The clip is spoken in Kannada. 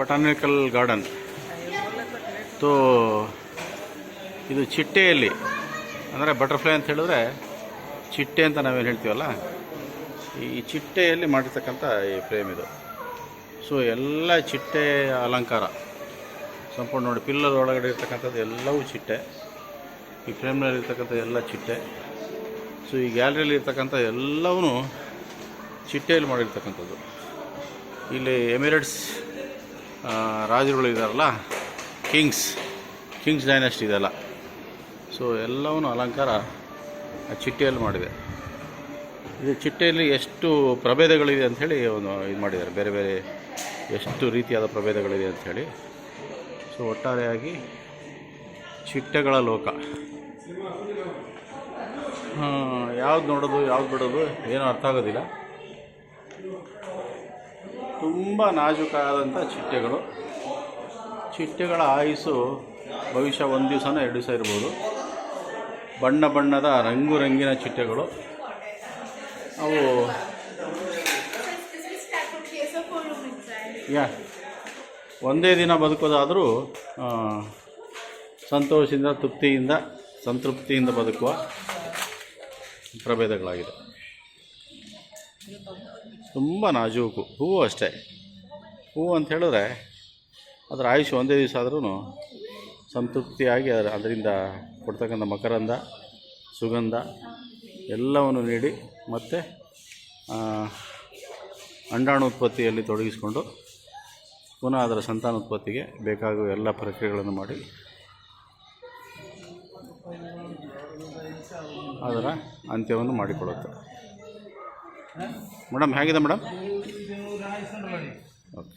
Botanical garden. ಸೊ ಇದು ಚಿಟ್ಟೆಯಲ್ಲಿ, ಅಂದರೆ ಬಟರ್ಫ್ಲೈ ಅಂತ ಹೇಳಿದ್ರೆ ಚಿಟ್ಟೆ ಅಂತ ನಾವೇನು ಹೇಳ್ತೀವಲ್ಲ? ಈ ಚಿಟ್ಟೆಯಲ್ಲಿ ಮಾಡಿರ್ತಕ್ಕಂಥ ಈ ಫ್ರೇಮ್ ಇದು. ಸೊ ಎಲ್ಲ ಚಿಟ್ಟೆ ಅಲಂಕಾರ. ಸಂಪೂರ್ಣ ನೋಡಿ, ಪಿಲ್ಲರ್ ಒಳಗಡೆ ಇರ್ತಕ್ಕಂಥದ್ದು ಎಲ್ಲವೂ ಚಿಟ್ಟೆ. ಈ ಫ್ರೇಮ್ನಲ್ಲಿ ಇರ್ತಕ್ಕಂಥ ಎಲ್ಲ ಚಿಟ್ಟೆ. ಸೊ ಈ ಗ್ಯಾಲರಿಯಲ್ಲಿ ಇರ್ತಕ್ಕಂಥ ಎಲ್ಲವೂ ಚಿಟ್ಟೆಯಲ್ಲಿ ಮಾಡಿರ್ತಕ್ಕಂಥದ್ದು. ಇಲ್ಲಿ ಎಮಿರೇಟ್ಸ್ ರಾಜರುಗಳು ಇದ್ದಾರಲ್ಲ ಕಿಂಗ್ಸ್ ಕಿಂಗ್ಸ್ ಡೈನೆಸ್ಟ್ ಇದೆಲ್ಲ. ಸೊ ಎಲ್ಲವನ್ನು ಅಲಂಕಾರ ಆ ಚಿಟ್ಟೆಯಲ್ಲಿ ಮಾಡಿದೆ. ಇದು ಚಿಟ್ಟೆಯಲ್ಲಿ ಎಷ್ಟು ಪ್ರಭೇದಗಳಿದೆ ಅಂಥೇಳಿ ಒಂದು ಇದು ಮಾಡಿದ್ದಾರೆ. ಬೇರೆ ಬೇರೆ ಎಷ್ಟು ರೀತಿಯಾದ ಪ್ರಭೇದಗಳಿದೆ ಅಂಥೇಳಿ ಸೊ ಒಟ್ಟಾರೆಯಾಗಿ ಚಿಟ್ಟೆಗಳ ಲೋಕ. ಯಾವ್ದು ನೋಡೋದು, ಯಾವ್ದು ಬಿಡೋದು ಏನೂ ಅರ್ಥ ಆಗೋದಿಲ್ಲ. ತುಂಬ ನಾಜುಕಾದಂಥ ಚಿಟ್ಟೆಗಳು. ಚಿಟ್ಟೆಗಳ ಆಯುಸ್ಸು ಭವಿಷ್ಯ ಒಂದು ದಿವಸನ ಎರಡು ದಿವಸ ಇರ್ಬೋದು. ಬಣ್ಣ ಬಣ್ಣದ ರಂಗು ರಂಗಿನ ಚಿಟ್ಟೆಗಳು. ಅವು ಯಾ, ಒಂದೇ ದಿನ ಬದುಕೋದಾದರೂ ಸಂತೋಷದಿಂದ, ತೃಪ್ತಿಯಿಂದ, ಸಂತೃಪ್ತಿಯಿಂದ ಬದುಕುವ ಪ್ರಭೇದಗಳಾಗಿದೆ. ತುಂಬ ನಾಜೂಕು. ಹೂವು ಅಷ್ಟೇ. ಹೂವು ಅಂತ ಹೇಳಿದ್ರೆ ಅದರ ಆಯುಷ್ ಒಂದೇ ದಿವಸ ಆದ್ರೂ ಸಂತೃಪ್ತಿಯಾಗಿ ಅದರ ಅದರಿಂದ ಕೊಡ್ತಕ್ಕಂಥ ಮಕರಂದ, ಸುಗಂಧ ಎಲ್ಲವನ್ನು ನೀಡಿ ಮತ್ತು ಅಂಡಾಣುತ್ಪತ್ತಿಯಲ್ಲಿ ತೊಡಗಿಸಿಕೊಂಡು ಪುನಃ ಅದರ ಸಂತಾನೋತ್ಪತ್ತಿಗೆ ಬೇಕಾಗುವ ಎಲ್ಲ ಪ್ರಕ್ರಿಯೆಗಳನ್ನು ಮಾಡಿ ಅದರ ಅಂತ್ಯವನ್ನು ಮಾಡಿಕೊಳ್ಳುತ್ತೆ. ಮೇಡಮ್ ಹೇಗಿದೆ ಮೇಡಮ್ ಓಕೆ